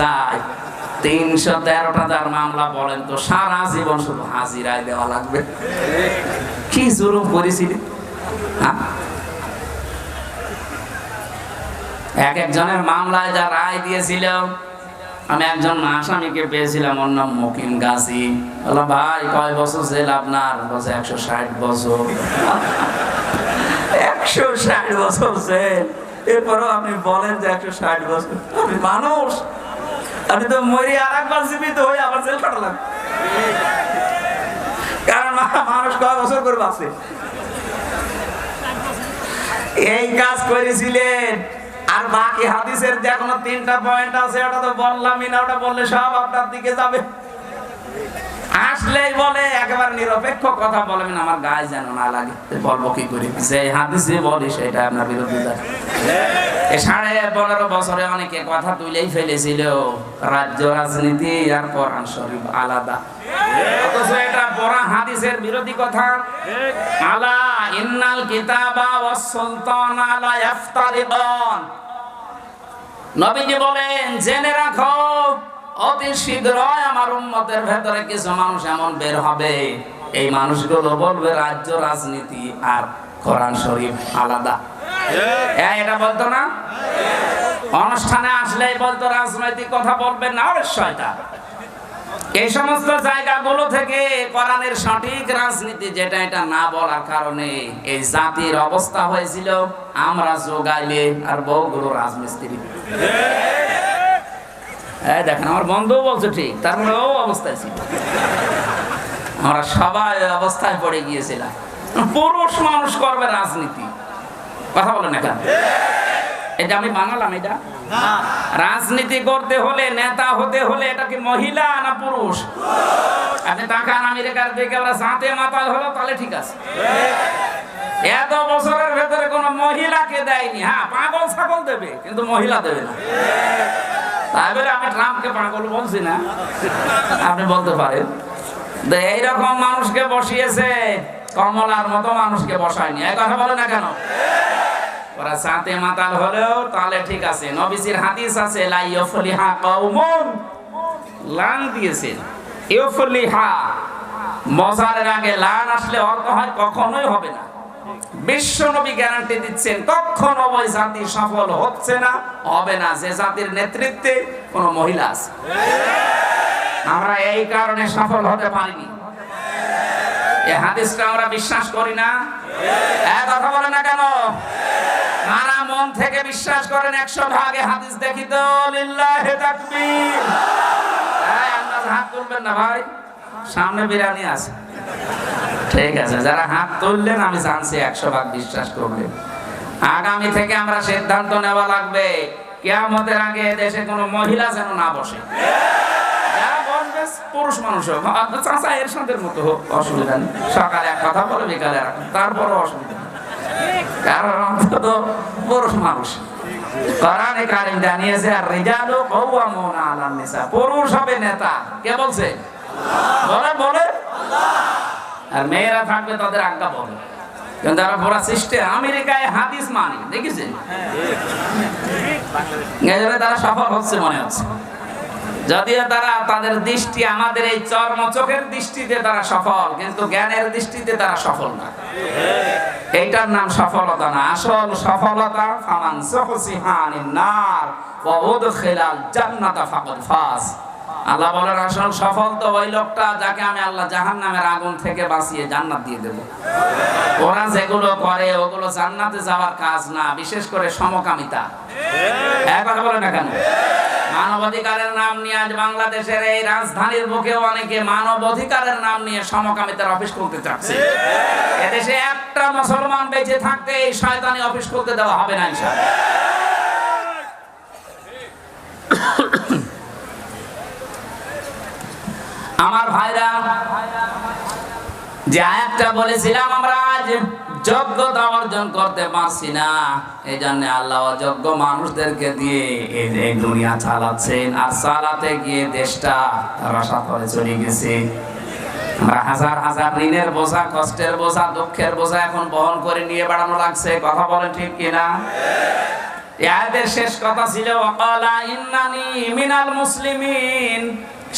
যায় তিনশো তেরোটা যার মামলা বলেন তো, সারা জীবন শুধু দেওয়া লাগবে। কি জুলুম হ্যাঁ? এক একজনের মামলায় যা রায় দিয়েছিল আমি একজন আসামিকে পেয়েছিলাম, ওর নাম মকিম গাছি বললাম, ভাই, কয় বছর জেল আপনার? বলছে, একশো ষাট বছর। একশো ষাট বছর জেল। এরপরেও আপনি বলেন যে একশো ষাট বছর। মানুষ। আপনি তো মরি আর একবার জীবিত হয়ে আবার জেল কাটালাম কারণ মানুষ কয় বছর করে বাঁচে। এই কাজ করেছিলেন। আর বাকি হাদিসের যে এখনও তিনটা পয়েন্ট আছে, ওটা তো বললামই না, ওটা বললে সব আপনার দিকে যাবে। আসলেই বলে, একেবারে নিরপেক্ষ কথা বলবেন আমার গায়ে যেন না লাগে। বলব কি করি? যে হাদিসে বলি, সেটা আপনার বিরোধিতা এ সাড়ে পনেরো বছরে অনেকে কথা তুলেই ফেলেছিল, রাজ্য রাজনীতি আর কোরআন শরীফ আলাদা। বিরোধী কথা। আলা ইন্নাল বলেন, জেনে রাখো অতি শীঘ্রই আমার উম্মতের ভেতরে কিছু মানুষ এমন বের হবে। এই মানুষগুলো বলবে, রাজ্য, রাজনীতি আর কোরআন শরীফ আলাদা। এটা বলতো না? অনুষ্ঠানে আসলেই বলতো, রাজনৈতিক কথা বলবেন না ওরে এই সমস্ত জায়গাগুলো থেকে কোরআনের সঠিক রাজনীতি যেটা, এটা না বলার কারণে এই জাতির অবস্থা হয়েছিল, আমরা যোগাইলে আর বউগুলো রাজমিস্ত্রি। এই দেখেন আমার বন্ধুও বলছে ঠিক তার মানে ও অবস্থায় ছিল। আমরা সবাই অবস্থায় পড়ে গিয়েছিলাম। পুরুষ মানুষ করবে রাজনীতি। কথা বলেন এখন এটা আমি বানালাম এটা। রাজনীতি করতে হলে নেতা হতে হলে এটা কি মহিলা না পুরুষ? আপনি তাকান আমেরিকার দিকে আমরা সাঁতে মাতাল হলো তাহলে ঠিক আছে। এত বছরের ভেতরে কোনো মহিলাকে দেয়নি। হ্যাঁ পাগল ছাগল দেবে কিন্তু মহিলা দেবে না। তাই বলে আমি ট্রাম্পকে পাগল বলছি না। আপনি বলতে পারেন। এইরকম মানুষকে বসিয়েছে, কমলার মতো মানুষকে বসায়নি। এই কথা বলে না কেন? ওরা সাথে মাতাল হলেও তাহলে ঠিক আছে। নবিসির হাদিস আছে, লা ইয়ফলিহা কওমুন। লান দিয়েছেন। ইয়ফলিহা মজারের আগে লান আসলে অর্থ হয় কখনোই হবে না। বিশ্ব নবী গ্যারান্টি দিচ্ছেন, কখনো ওই জাতি সফল হচ্ছে না, হবে না। যে জাতির নেতৃত্বে কোনো মহিলা আছে। আমরা এই কারণে সফল হতে পারিনি। এই হাদিসটা আমরা বিশ্বাস করি না। কথা বলে না কেন? কারা মন থেকে বিশ্বাস করেন, একশো ভাগে হাদিস দেখি তো, লিল্লাহে তাকবীর। হাত তুলবেন না ভাই, সামনে বিরিয়ানি আছে। ঠিক আছে, যারা হাত তুললেন, আমি জানছি একশো ভাগ বিশ্বাস করলেন আগামী থেকে আমরা সিদ্ধান্ত নেওয়া লাগবে, কেয়ামতের আগে দেশে কোনো মহিলা যেন না বসে। পুরুষ মানুষ মতো অসুবিধা নেই। সকালে এক কথা বলে, বিকালে। তারপরও অসুবিধা কারণ অন্তত পুরুষ মানুষ। কোরআনে পুরুষ হবে নেতা। কে বলছে? বলে বলে? আর মেয়েরা থাকবে তাদের আজ্ঞা কিন্তু তারা পুরা আমেরিকায় হাদিস মানে দেখেছেন? তারা সফল হচ্ছে মনে হচ্ছে। যদিও তারা তাদের দৃষ্টি, আমাদের এই চর্ম চোখের দৃষ্টিতে তারা সফল, কিন্তু জ্ঞানের দৃষ্টিতে তারা সফল না। এইটার নাম সফলতা না। আসল সফলতা, ফামান নার জান্নাতা ফাজ। আল্লাহ বলেন আসল সফল তো ওই লোকটা যাকে আমি আল্লাহ জাহান্নামের আগুন থেকে বাঁচিয়ে জান্নাত দিয়ে দেব। ওরা যেগুলো করে, ওগুলো জান্নাতে যাওয়ার কাজ না, বিশেষ করে সমকামিতা। এক কথা বলে না কেন? মানবাধিকারের নাম নিয়ে আজ বাংলাদেশের এই রাজধানীর বুকেও অনেকে মানবাধিকারের নাম নিয়ে সমকামিতার অফিস করতে চাচ্ছে। এদেশে একটা মুসলমান বেঁচে থাকতে এই শয়তানি অফিস করতে দেওয়া হবে না, ইনশাআল্লাহ। আমার ভাইরা, যে আয়াতটা বলেছিলাম আমরা আজ যোগ্যতা অর্জন করতে পারছি না এই জন্য আল্লাহ অযোগ্য মানুষদেরকে দিয়ে এই এই দুনিয়া চালাচ্ছেন, আর চালাতে গিয়ে দেশটা রসা করে চলে গেছে। হাজার হাজার ঋণের বোঝা, কষ্টের বোঝা, দুঃখের বোঝা এখন বহন করে নিয়ে বেড়ানো লাগছে, কথা বলেন ঠিক কিনা? ইয়াদের শেষ কথা ছিল, ওয়াকালা ইন্নানি মিনাল মুসলিমিন।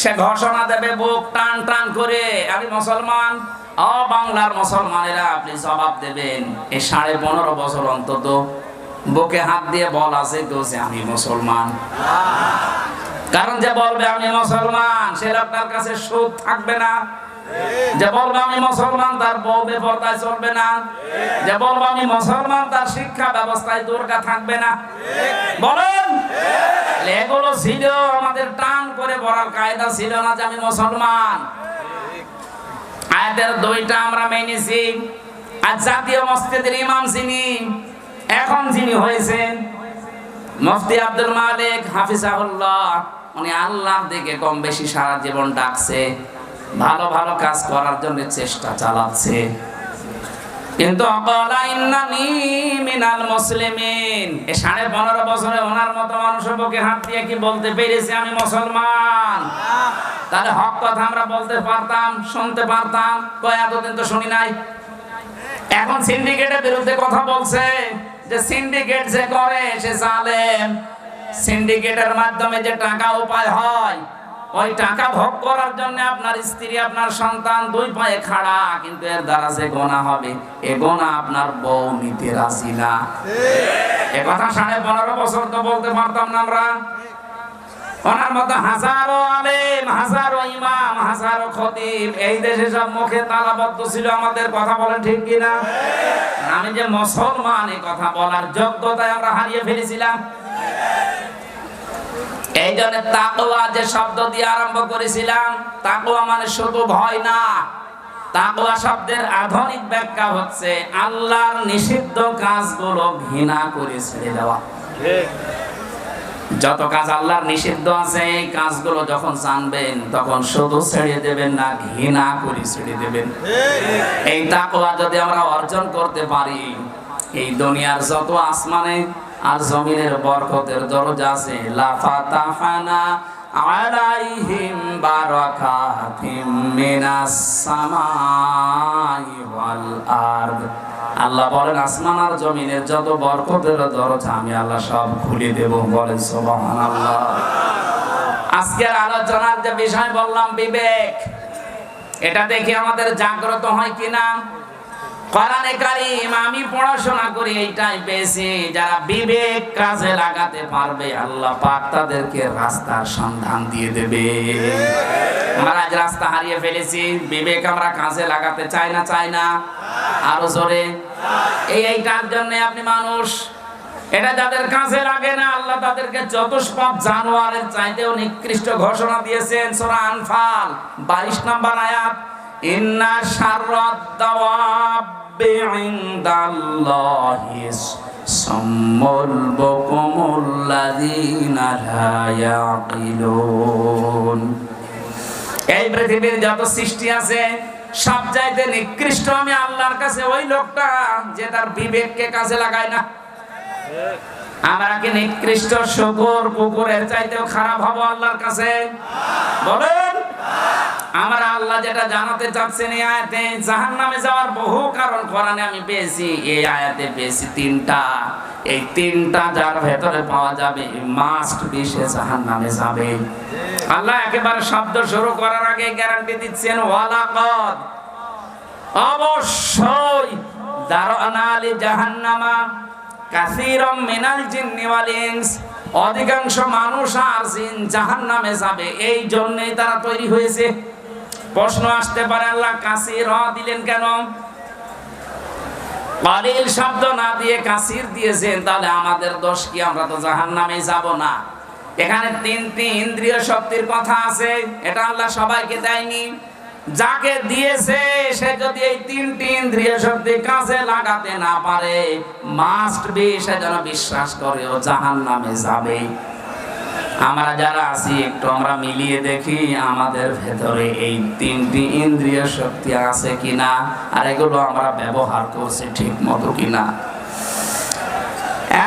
সে ঘোষণা দেবে, বুক টান টান করে। আমি মুসলমান? ও বাংলার মুসলমানেরা, আপনি জবাব দেবেন। এই সাড়ে পনেরো বছর অন্তত বুকে হাত দিয়ে বল আছে তো যে আমি মুসলমান। কারণ যে বলবে, আমি মুসলমান, সে আপনার কাছে সুদ থাকবে না। যে বলবে আমি মুসলমান তার বউ বেপরদায় চলবে না। যে বলবে আমি মুসলমান তার শিক্ষা ব্যবস্থায় দুর্গা থাকবে না। বলেন এগুলো ছিল আমাদের টান করে বলার কায়দা ছিল না যে আমি মুসলমান। আয়াতের দুইটা আমরা মেনেছি। আর জাতীয় মসজিদের ইমাম যিনি, এখন যিনি হয়েছেন মুফতি আব্দুল মালিক হাফিজাহুল্লাহ, উনি আল্লাহর দিকে কম বেশি সারা জীবন ডাকছে। ভালো ভালো কাজ করার জন্য চেষ্টা চালাচ্ছে। কিন্তু সাড়ে পনেরো বছরে ওনার মতো মানুষের বুকে হাত দিয়ে কি বলতে পেরেছি আমি মুসলমান? তাহলে হক কথা আমরা বলতে পারতাম, শুনতে পারতাম। কয় এতদিন তো শুনি নাই। এখন সিন্ডিকেটের বিরুদ্ধে কথা বলছে যে সিন্ডিকেট যে করে সে জালেম। সিন্ডিকেটের মাধ্যমে যে টাকা উপায় হয় ওই টাকা ভোগ করার জন্য আপনার স্ত্রী, আপনার সন্তান দুই পায়ে খাড়া, কিন্তু এর দ্বারা যে গোনা হবে, এ গোনা আপনার বউ নিতে রাজি না। এ কথা সাড়ে পনেরো বছর তো বলতে পারতাম না আমরা। ওনার মতো হাজারো আলেম, হাজারো ইমাম, হাজারো খতিব, এই দেশে সব মুখে তালাবদ্ধ ছিল আমাদের কথা বলেন ঠিক কিনা? আমি যে মুসলমান এই কথা বলার যোগ্যতায় আমরা হারিয়ে ফেলেছিলাম। এই জন্য তাকওয়া যে শব্দ দিয়ে আরম্ভ করেছিলাম, তাকওয়া মানে শুধু ভয় না, তাকওয়া শব্দের আধুনিক ব্যাখ্যা হচ্ছে আল্লাহর নিষিদ্ধ কাজগুলো ঘৃণা করে ছেড়ে দেওয়া। যত কাজ আল্লাহর নিষিদ্ধ আছে, এই কাজগুলো যখন জানবেন, তখন শুধু ছেড়ে দেবেন না, ঘৃণা করে ছেড়ে দেবেন। এই তাকওয়া যদি আমরা অর্জন করতে পারি, এই দুনিয়ার যত আসমানে আর জমিনের বরকতের দরজা আছে। লাফাতাহানা আলাইহিম বারাকাতিম মিনাস সামাই ওয়াল আরদ। আল্লাহ বলেন, আসমান আর জমিনের যত বরকতের দরজা আমি আল্লাহ সব খুলে দেব বলেন সুবহানাল্লাহ। আজকের আলোচনার যে বিষয় বললাম বিবেক, এটা দেখে আমাদের জাগ্রত হয় কিনা কোরআনে কারিম, আমি পড়াশোনা করি এইটাই পেয়েছি। যারা বিবেক কাজে লাগাতে পারবে, আল্লাহ পাক তাদেরকে রাস্তার সন্ধান দিয়ে দেবে। আমরা আজ রাস্তা হারিয়ে ফেলেছি, বিবেক আমরা কাজে লাগাতে চাই না চাই না। আরও জোরে। এই এইটার জন্য আপনি মানুষ, এটা যাদের কাছে লাগে না, আল্লাহ তাদেরকে চতুষ্পদ জানোয়ারের চাইতেও নিকৃষ্ট ঘোষণা দিয়েছেন। সূরা আনফাল 22 নম্বর আয়াত। ইন্না শাররাদ দাওয়াবি ইনদাল্লাহি সাম্মুল বুকুমুল্লাযীনা লা ইয়াকিলুন। এই পৃথিবীর যত সৃষ্টি আছে, সব চাইতে নিকৃষ্ট আমি আল্লাহর কাছে ওই লোকটা যে তার বিবেককে কাজে লাগায় না। আমরা কি নিকৃষ্ট শুকুর কুকুরের চাইতেও খারাপ হব আল্লাহর কাছে? বলেন। আমরা আল্লাহ যেটা জানাতে চাচ্ছেন এই আয়াতে জাহান নামে যাওয়ার বহু কারণ কোরআনে আমি পেয়েছি। এই আয়াতে পেয়েছি তিনটা। এই তিনটা যার ভেতরে পাওয়া যাবে মাস্ট বি সে জাহান নামে যাবে। আল্লাহ একেবারে শব্দ শুরু করার আগে গ্যারান্টি দিচ্ছেন, ওয়ালাকাদ। অবশ্যই দারআনা আলি জাহান্নামা, কাসীরাম মিনাল জিন্নি ওয়াল ইনস, অধিকাংশ মানুষ আর জিন জাহান্নামে যাবে। এই জন্যই তারা তৈরি হয়েছে। প্রশ্ন আসতে পারে, আল্লাহ কাসির হ দিলেন কেন? কলিল শব্দ না দিয়ে কাসির দিয়েছেন, তাহলে আমাদের দোষ কি? আমরা তো জাহান্নামে যাব না। এখানে তিনটি ইন্দ্রিয় শক্তির কথা আছে, এটা আল্লাহ সবাইকে দেয়নি। যাকে দিয়েছে, সে যদি এই তিনটি ইন্দ্রিয় শক্তি কাজে লাগাতে না পারে মাস্ট বি সে যেন বিশ্বাস করে ও জাহান নামে যাবে আমরা যারা আছি, একটু আমরা মিলিয়ে দেখি আমাদের ভেতরে এই তিনটি ইন্দ্রিয় শক্তি আছে কিনা আর এগুলো আমরা ব্যবহার করছি ঠিক মতো কিনা।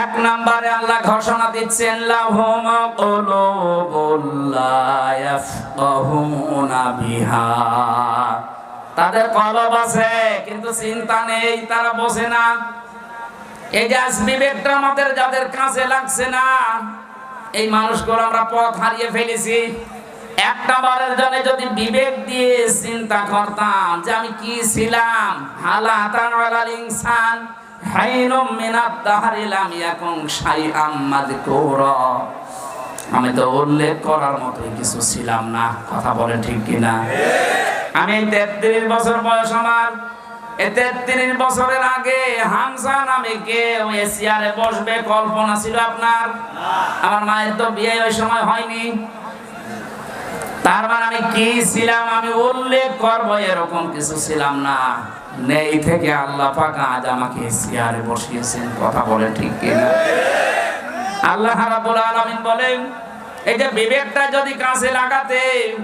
এক নম্বরে আল্লাহ ঘোষণা দিচ্ছেন, লাহুম কুলুবুল লা ইয়াফকাহুনা বিহা। তাদের কলব আছে, কিন্তু চিন্তা নেই, তারা বোঝে না। এই যে বিবেকটা আমাদের যাদের কাছে লাগছে না এই মানুষগুলো আমরা পথ হারিয়ে ফেলেছি। একটা বারের জন্য যদি বিবেক দিয়ে চিন্তা করতাম যে আমি কি ছিলাম, হালা তানাল ইনসান হাইনুম মিনাত দাহারিলাম ইয়াকুন শাইআম মাযকুরা। আমি তো উল্লেখ করার মতো কিছু ছিলাম না, কথা বলেন ঠিক কিনা? আমি তেত্রিশ বছর বয়স আমার। তেত্রিশ বছরের আগে হামসা নামে কেউ এশিয়ারে বসবে, কল্পনা ছিল আপনার? আমার মায়ের তো বিয়ে ওই সময় হয়নি। তার মানে আমি কি ছিলাম? আমি উল্লেখ করব, এরকম কিছু ছিলাম না। নেই থেকে আল্লাহ পাক আজ আমাকে চেয়ারে বসিয়েছেন, কথা বলে ঠিক কিনা? আল্লাহ রাব্বুল আলামিন বলেন, এই যে বিবেকটা যদি কাছে লাগাতে,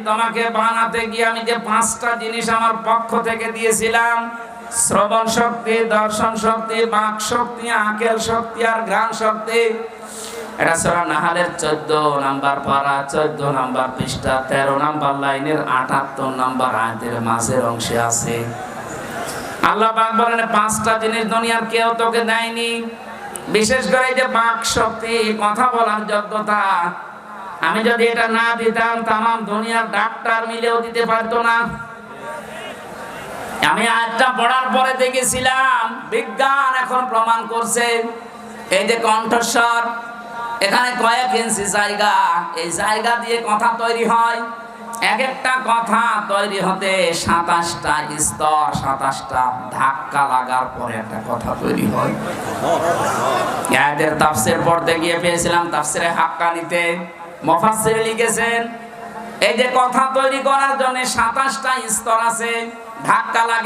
তোমাকে বানাতে গিয়ে আমি যে পাঁচটা জিনিস আমার পক্ষ থেকে দিয়েছিলাম শ্রবণ শক্তি, দর্শন শক্তি, বাক শক্তি, আকেল শক্তি আর ঘ্রাণ শক্তি। এটা সূরা নাহালের 14 নাম্বার পারা 14 নাম্বার পৃষ্ঠা 13 নাম্বার লাইনের 78 নাম্বার আয়াতের মাঝের অংশে আছে। আল্লাহ পাক বলেন, পাঁচটা জিনিস দুনিয়ার কেউ তোকে দেয়নি। বিশেষ করে যে বাক শক্তি, কথা বলার যোগ্যতা। আমি যদি এটা না দিতাম, তামাম দুনিয়ার ডাক্তার মিলেও দিতে পারতো না। আমি আজটা পড়ার পরে দেখেছিলাম, বিজ্ঞান এখন প্রমাণ করছে। এই যে কণ্ঠস্বর, এখানে কয়েক ইঞ্চি জায়গা। এই জায়গা দিয়ে কথা তৈরি হয়। এক একটা কথা তৈরি হতে সাতাশটা স্তর, সাতাশটা ধাক্কা লাগার পরে একটা কথা তৈরি হয়। এদের তাফসির পড়তে গিয়ে পেয়েছিলাম তাফসিরে হাক্কানিতে। মুফাসসির লিখেছেন, এই যে কথা তৈরি করার জন্য সাতাশটা স্তর আছে। ধাক্কা লাগে।